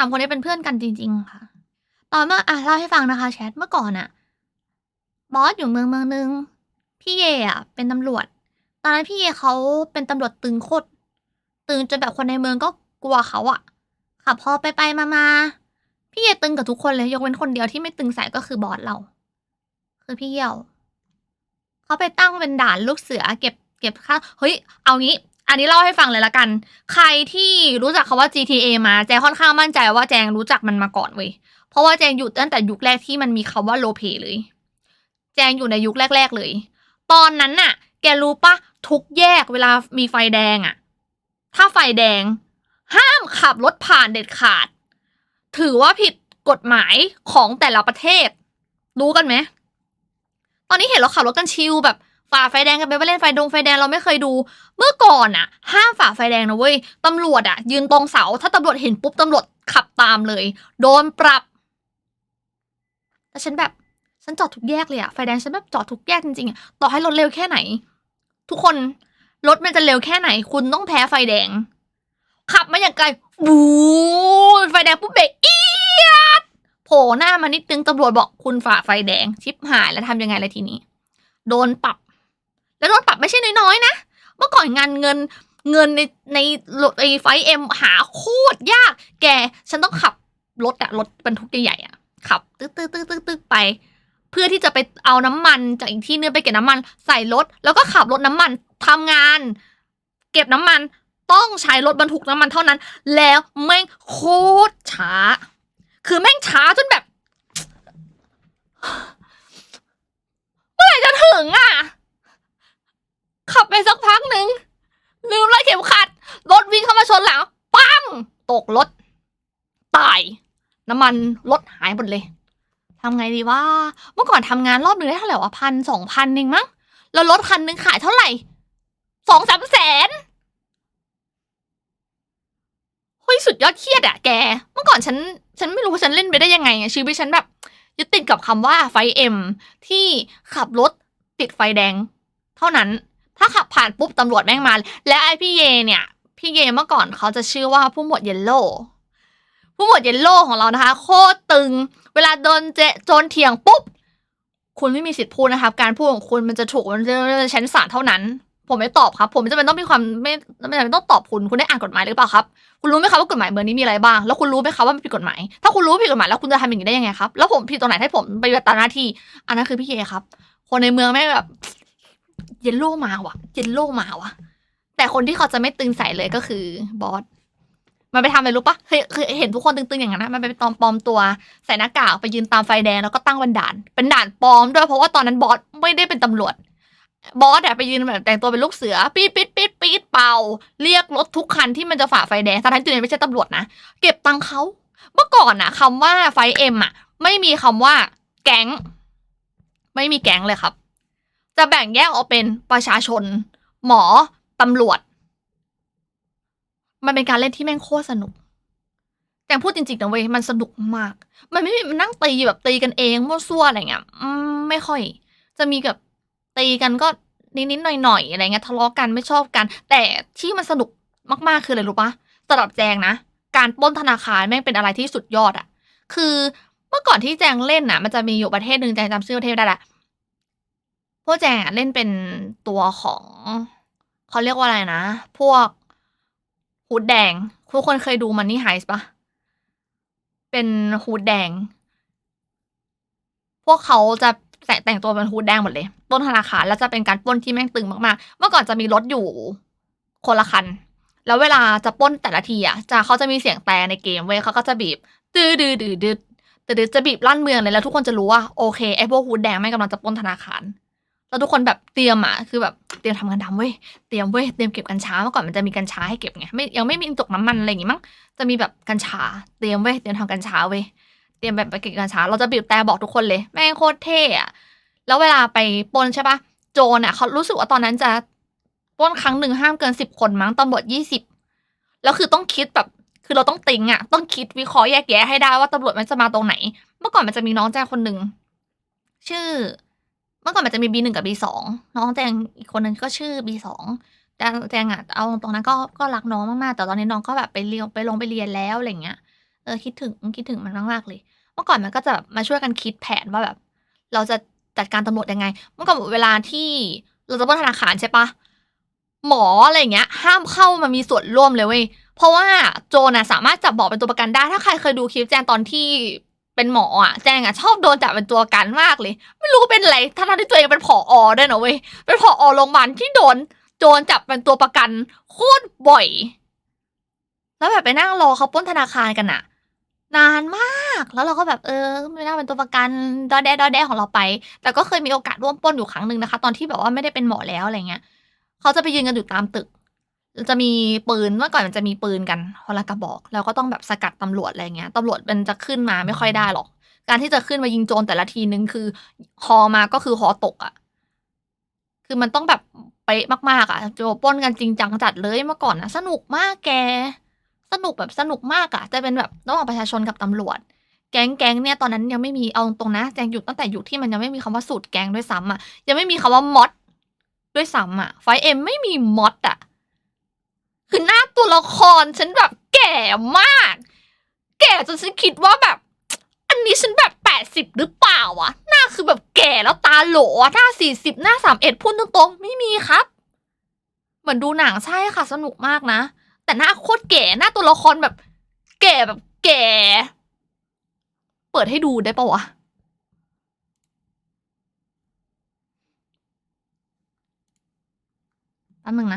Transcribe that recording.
สามคนนี้เป็นเพื่อนกันจริง ๆ ค่ะ ตอนเมื่ออะเล่าให้ฟังนะคะ แชทเมื่อก่อนอะบอสอยู่เมืองเมืองนึง พี่เยอะเป็นตำรวจ ตอนนั้นพี่เยเขาเป็นตำรวจตึงโคตรตึงจนแบบคนในเมืองก็กลัวเขาอะค่ะพอไปไปมามาพี่เยตึงกับทุกคนเลยยกเว้นคนเดียวที่ไม่ตึงใส่ก็คือบอสเรา คือพี่เยี่ยวเขาไปตั้งเป็นด่านลูกเสือ เก็บเก็บค่าเฮ้ย เอางี้ อันนี้เล่าให้ฟังเลยละกัน ใครที่รู้จักคาว่า GTA มาแจงค่อนข้างมั่นใจว่าแจงรู้จักมันมาก่อนเว้ย เพราะว่าแจงอยู่ตั้งแต่ยุคแรกที่มันมีคาว่าโลเพเลย แจงอยู่ในยุคแรก ๆเลย ตอนนั้นน่ะ แกรู้ปะทุกแยกเวลามีไฟแดงอะถ้าไฟแดง ห้ามขับรถผ่านเด็ดขาด ถือว่าผิดกฎหมายของแต่ละประเทศ รู้กันไหม ตอนนี้เห็นเราขับรถกันชิลแบบ ฝ่าไฟแดงกันไปไปเล่นไฟดงไฟแดงเราไม่เคยดู เมื่อก่อนอะห้ามฝ่าไฟแดงนะเว้ยตำรวจอะยืนตรงเสา ถ้าตำรวจเห็นปุ๊บตำรวจขับตามเลย โดนปรับแต่ฉันแบบฉันจอดทุกแยกเลยอะไฟแดงฉันแบบจอดทุกแยกจริงๆอะต่อให้รถเร็วแค่ไหน ทุกคนรถมันจะเร็วแค่ไหน คุณต้องแพ้ไฟแดง ขับมาอย่างไกลบูไฟแดงปุ๊บเบรกอีดโผล่หน้ามานิดนึงตำรวจบอกคุณฝ่าไฟแดงชิปหายแล้วทำยังไงเลยทีนี้ โดนปรับ แล้วโดนปรับไม่ใช่น้อยๆนะ เมื่อก่อนงานเงินเงินในในรถไอไฟเอ็มหาโคตรยาก แกฉันต้องขับรถอะรถบรรทุกใหญ่ๆอะขับตึ๊กตึ๊กตึ๊กตึ๊กตึ๊กไป เพื่อที่จะไปเอาน้ำมันจากอีกที่นึงไปเก็บน้ำมันใส่รถ แล้วก็ขับรถน้ำมันทำงาน เก็บน้ำมันต้องใช้รถบรรทุกน้ำมันเท่านั้น แล้วแม่งโคตรช้า คือแม่งช้าจนแบบ เมื่อไหร่จะถึงอะ ขับไปสักพักหนึ่งลืมไล่เข็มขัด รถวิ่งเข้ามาชนหลัง ปังตกรถ ตาย น้ำมันรถหายหมดเลยทำไงดีว่า เมื่อก่อนทำงานรอบหนึ่งได้เท่าไหร่วะพันสองพันเองมั้งแล้วรถคันหนึ่งขายเท่าไหร่สองสามแสนเฮ้ยสุดยอดเครียดอะแก เมื่อก่อนฉัน ฉันไม่รู้ว่าฉันเล่นไปได้ยังไงชีวิตฉันแบบยึดติดกับคำว่าไฟเอ็มที่ขับรถติดไฟแดง เท่านั้น ถ้าขับผ่านปุ๊บตำรวจแม่งมา และไอพี่เยเนี่ย พี่เยเมื่อก่อนเขาจะชื่อว่าผู้หมวดเยลโล่ ผู้หมวดเยลโล่ของเรานะคะ โคตรตึง เวลาโดนเจโจนเถียงปุ๊บ คุณไม่มีสิทธิ์พูดนะครับ การพูดของคุณมันจะถูกมันจะชั้นศาลเท่านั้น ผมไม่ตอบครับ ผมไม่จำเป็นต้องมีความไม่ไม่จำเป็นต้องตอบคุณคุณได้อ่านกฎหมายหรือเปล่าครับ คุณรู้ไหมครับว่ากฎหมายเมืองนี้มีอะไรบ้าง แล้วคุณรู้ไหมครับว่ามันผิดกฎหมาย ถ้าคุณรู้ผิดกฎหมายแล้วคุณจะทำอย่างนี้ได้ยังไงครับ แล้วผมผิดตรงไหนให้ผมไปฏิบัติตามหน้าที่ อันนั้นคือพี่เยครับ คนในเมืองแม่งแบบเยลโล่มาว่ะเยลโล่มาว่ะ แต่คนที่เขาจะไม่ตึงใส่เลยก็คือบอส มันไปทำอะไรรู้ปะเคยเคยเห็นทุกคนตึงๆอย่างนั้นนะมันไปตอมปลอมตัวใส่หน้ากากไปยืนตามไฟแดงแล้วก็ตั้งเป็นด่าน เป็นด่านปลอมด้วยเพราะว่าตอนนั้นบอสไม่ได้เป็นตำรวจ บอสอะไปยืนแบบแต่งตัวเป็นลูกเสือปี๊ดปี๊ดปี๊ดปี๊ดเป่า เรียกรถทุกคันที่มันจะฝ่าไฟแดงทั้งที่ตัวเองไม่ใช่ตำรวจนะเก็บตังค์เขาเมื่อก่อนอะคำว่าไฟเอ็มอะไม่มีคำว่า แก๊ง ไม่มีแก๊งเลยครับ จะแบ่งแยกออกเป็นประชาชน หมอตำรวจ มันเป็นการเล่นที่แม่งโคตรสนุก แต่พูดจริงๆนะเว้ยมันสนุกมาก มันไม่มีมันนั่งตีแบบตีกันเองมั่วซั่วอะไรเงี้ยไม่ค่อย จะมีกับตีกันก็นิดๆหน่อยๆอะไรเงี้ยทะเลาะกันไม่ชอบกัน แต่ที่มันสนุกมากๆคืออะไรรู้ปะสำหรับแจงนะ การป้นธนาคารแม่งเป็นอะไรที่สุดยอดอะคือเมื่อก่อนที่แจงเล่นน่ะ มันจะมีอยู่ประเทศหนึ่งแจงจำชื่อประเทศไม่ได้ละพวกแจงเล่นเป็นตัวของเขาเรียกว่าอะไรนะ พวก ฮูดแดง ทุกคนเคยดูมันนี่ไฮส์ปะเป็นฮูดแดง พวกเขาจะแต่แต่งตัวเป็นฮูดแดงหมดเลยปล้นธนาคารแล้วจะเป็นการป้นที่แม่งตึงมากๆ เมื่อก่อนจะมีรถอยู่คนละคัน แล้วเวลาจะป้นแต่ละทีอะจะเขาจะมีเสียงแต่ในเกมเว้ยเขาก็จะบีบดื้อดื้อดื้อดื้อดื้อดื้อจะบีบลั่นเมืองเลยแล้วทุกคนจะรู้ว่าโอเคไอ้พวกฮูดแดงแม่งกำลังจะป้นธนาคาร แล้วทุกคนแบบเตรียมอะคือแบบ เตรียมทำงานดำเว้ยเตรียมเว้ยเตรียมเก็บกัญชาเมื่อก่อนมันจะมีกัญชาให้เก็บไงไม่ยังไม่มีตกน้ำมันอะไรอย่างงี้มั้งจะมีแบบกัญชา เตรียมเว้ยเตรียมทำกัญชาเว้ยเตรียมแบบไปเก็บกัญชา เราจะบีบแต่บอกทุกคนเลยแม่งโคตรเท่อะแล้วเวลาไปปนใช่ปะโจรอะเขารู้สึกว่าตอนนั้นจะปนครั้งหนึ่งห้ามเกินสิบคนมั้งตำรวจยี่สิบแล้วคือต้องคิดแบบคือเราต้องติงอะต้องคิดวิเคราะห์แยกแยะให้ได้ว่าตำรวจมันจะมาตรงไหน เมื่อก่อนมันจะมีน้องแจ้คนหนึ่งชื่อ เมื่อก่อนมันจะมี B หนึ่งกับ B สองน้องแจงอีกคนนึงก็ชื่อ B สองแต่แจงอะเอาตรงนั้นก็ก็รักน้องมากๆ แต่ตอนนี้น้องก็แบบไปเรียนไปลงไปเรียนแล้วอะไรเงี้ย เออคิดถึงคิดถึงมันมากๆเลย เมื่อก่อนมันก็จะแบบมาช่วยกันคิดแผนว่าแบบ เราจะจัดการตำรวจยังไง เมื่อก่อนเวลาที่เราจะปล้นธนาคารใช่ปะหมออะไรเงี้ย ห้ามเข้ามามีส่วนร่วมเลยเว้ยเพราะว่าโจน่ะสามารถจับหมอเป็นตัวประกันได้ ถ้าใครเคยดูคลิปแจงตอนที่ เป็นหมออะแจงอะชอบโดนจับเป็นตัวประกันมากเลย ไม่รู้เป็นอะไรทั้งที่ตัวเองเป็นผออด้วยนะเว้ยเป็นผอโรงพยาบาลที่โดนโจรจับเป็นตัวประกันโคตรบ่อย แล้วแบบไปนั่งรอเขาป้นธนาคารกันอะนานมากแล้วเราก็แบบเออไม่น่าเป็นตัวประกันดอแดดอแดของเราไป แต่ก็เคยมีโอกาสร่วมป้นอยู่ครั้งหนึ่งนะคะ ตอนที่แบบว่าไม่ได้เป็นหมอแล้วอะไรเงี้ยเขาจะไปยืนกันอยู่ตามตึก จะมีปืนเมื่อก่อนมันจะมีปืนกันคนละกระบอก แล้วก็ต้องแบบสกัดตำรวจอะไรเงี้ยตำรวจมันจะขึ้นมาไม่ค่อยได้หรอก การที่จะขึ้นมายิงโจรแต่ละทีนึงคือฮอมาก็คือฮอตกอะคือมันต้องแบบเป๊ะมากๆอะโจปล้นกันจริงจังจัดเลยเมื่อก่อนนะสนุกมากแก สนุกแบบสนุกมากอะจะเป็นแบบระหว่างประชาชนกับตำรวจแก๊งแก๊งเนี่ยตอนนั้นยังไม่มีเอาตรงนะแจงอยู่ตั้งแต่ยุคที่มันยังไม่มีคำว่าสูตรแก๊งด้วยซ้ำอะยังไม่มีคำว่ามอดด้วยซ้ำอะไฟเอ็มไม่มีมอดอะ คือหน้าตัวละครฉันแบบแก่มาก แก่จนฉันคิดว่าแบบ อันนี้ฉันแบบแปดสิบหรือเปล่าวะหน้าคือแบบแก่แล้วตาโหลอะหน้าสี่สิบหน้าสามเอ็ดพูดตรงๆ ไม่มีครับ เหมือนดูหนังใช่ค่ะ สนุกมากนะ แต่หน้าโคตรแก่หน้าตัวละครแบบ แก่แบบแก่ เปิดให้ดูได้ปะวะแป๊บนึงนะ